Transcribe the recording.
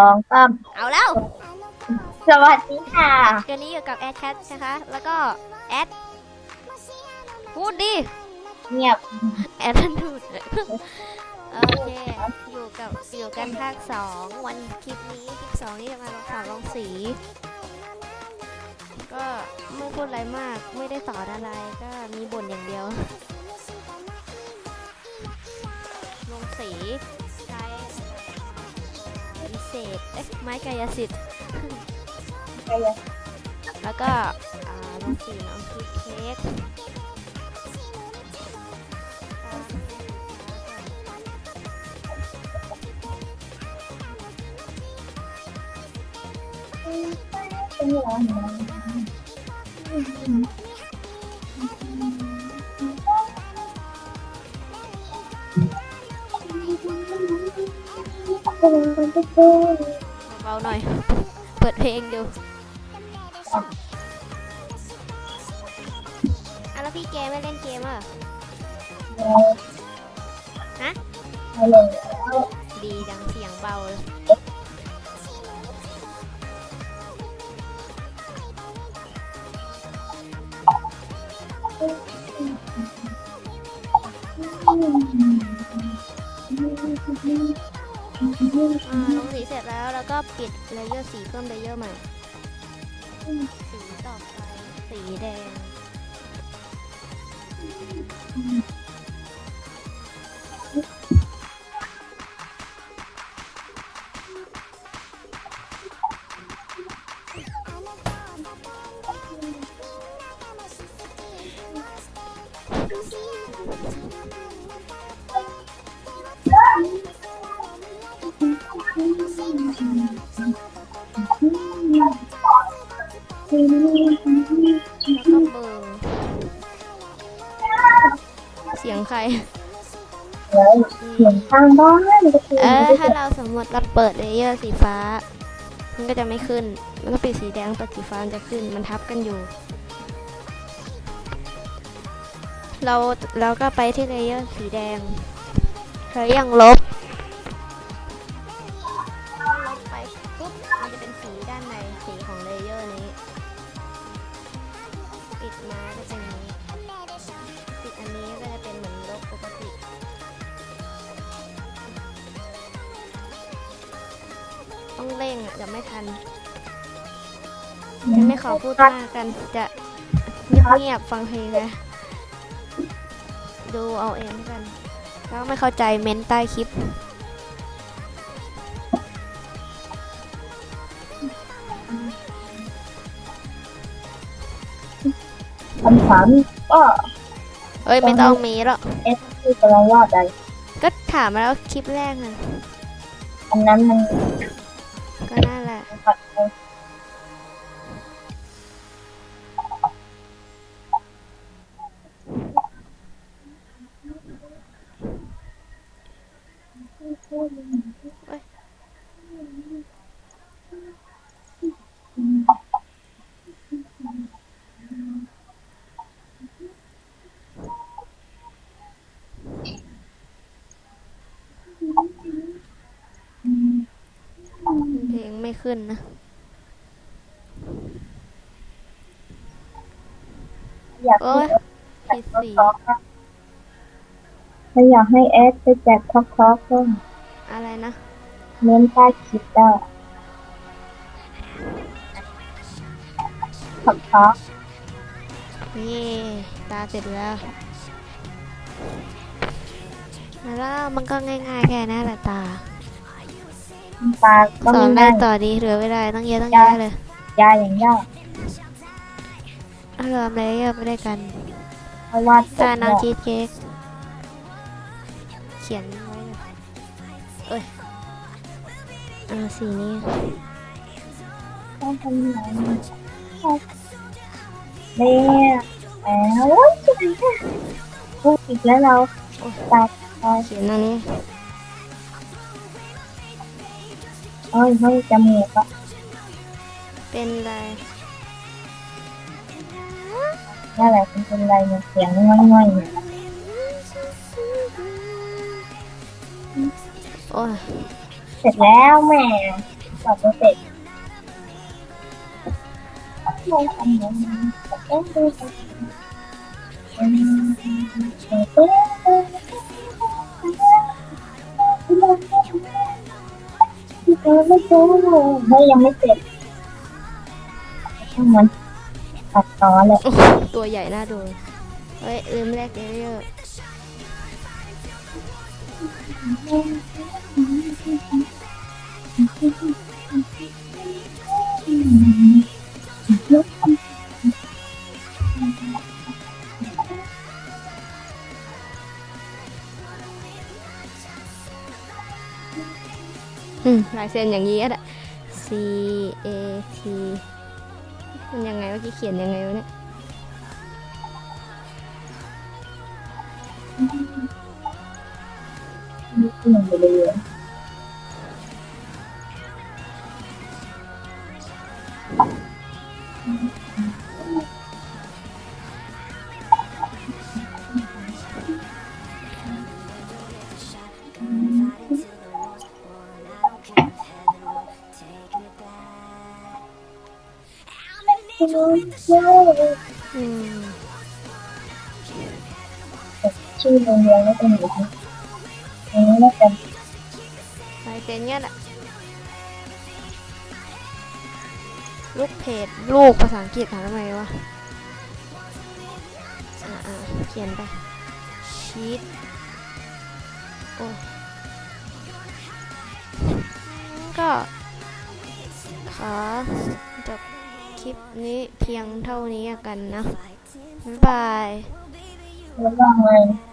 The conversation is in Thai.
องสามเอาแล้ว สวัสดีค่ะเดี๋ยวนี้อยู่กับแอดแคทนะคะ แล้วก็แอดพูดดิเงียบแอดดูดโอเค อยู่กับอยู่กันภาคสองวันคลิปนี้คลิปสองนี่จะมาลองสอนลองสี ก็ไม่พูดอะไรมากไม่ได้สอนอะไรก็มีบ่นอย่างเดียว ลงสีใช้วิเศ ษเอ๊ะไม้กายสิทธิ์ไปเลยแล้วก็อ่าลงสีน้องคิดเค้กเบาๆหน่อย เปิดเพลงอยู่อะแล้วพี่เกมไม่เล่นเกมเหรอฮะไปเลยดีจังเสียงเบาเลยอ่า ลงสีเสร็จแล้วแล้วก็ปิดเลเยอร์สีเพิ่มเลเยอร์ใหม่ สีต่อไปสีแดงแล้ เสียงใครเสียงข้างบ้านก็คือเออถ้าเราสมมติเราเปิดเลเยอร์สีฟ้า มันก็จะไม่ขึ้น มันก็เป็นสีแดงเปิดสีฟ้ามันจะขึ้น มันทับกันอยู่ เราเราก็ไปที่เลเยอร์สีแดงใช้ยังลบ ต้องเร่งอะเดี๋ยวไม่ทันจะไม่ขอพูดมากกันจะเงียบๆฟังเพลงนะ ดูเอาเองแล้วกันแล้วไม่เข้าใจเม้นใต้คลิป คำถามก็เอ้ยไม่ต้องมีหรอกเอสที่กำลังว่าใดก็ถามมาแล้วคลิปแรกน่ะอันนั้นมันก็ นั่นแหละ ขัด ไปเพลงไม่ขึ้นนะอยากโอ้ให้ยเอสผิดสีท็อกๆอะถ้าอยากให้เอสไปแจกท็อกท็อกก็อะไรนะ เน้นใต้คลิปได้ท็อกท็อกนี่ตาเสร็จแล้วแล้วมันก็ง่ายๆแค่นั้นแหละตา ตาก็สอไม่นได้ง่ายต่อดีเหลือเวลาตั้งเยอะตั้งแยะเลยยาอย่างยากเอารวมเลเยอร์ไปด้วยกันเพราะว่าตาน้องชีสเค้กเขียนไว้เลยเอ้ยเอาสีนี้ต้องทำอย่างนี้เนี่ยแหมโอ้ยจะไหนเนี่ยพูดอีกแล้วเราตาตาเขียนอันนี้ เอ้ยไม่จมูกอะเป็นอะไร นั่นแหละเป็นเป็นไรเนี่ยเสียงง่อยๆเนี่ยโอ้ยเสร็จแล้วแหม่เอบจะเสร็จมองอันนั้นเอ็นดูสิอืมเอ๊ะเอ๊ะ เอ๊ะเอ๊ะไม่เจอเฮ้ยยังไม่เสร็จช่างมันตัดต่อแหละโอ้โหตัวใหญ่น่าดูเฮ้ยลืมแรกเลเยอร์ อืมลายเซ็นอย่างนี้ก็ได้ C A T มันยังไงเมื่อกี้เขียนยังไงวะเนี่ยนี่คื อืมชื่อโรงเรียนแล้วเป็นอย่างนี้อันนี้แล้วกันลายเซ็นเนี้ยแหละลูกเพจลูกภาษาอังกฤษหามทำไมวะ อ่าเขียนไปชีตโอ้ก็ขอจบ คลิปนี้เพียงเท่านี้กันนะ บ๊ายบาย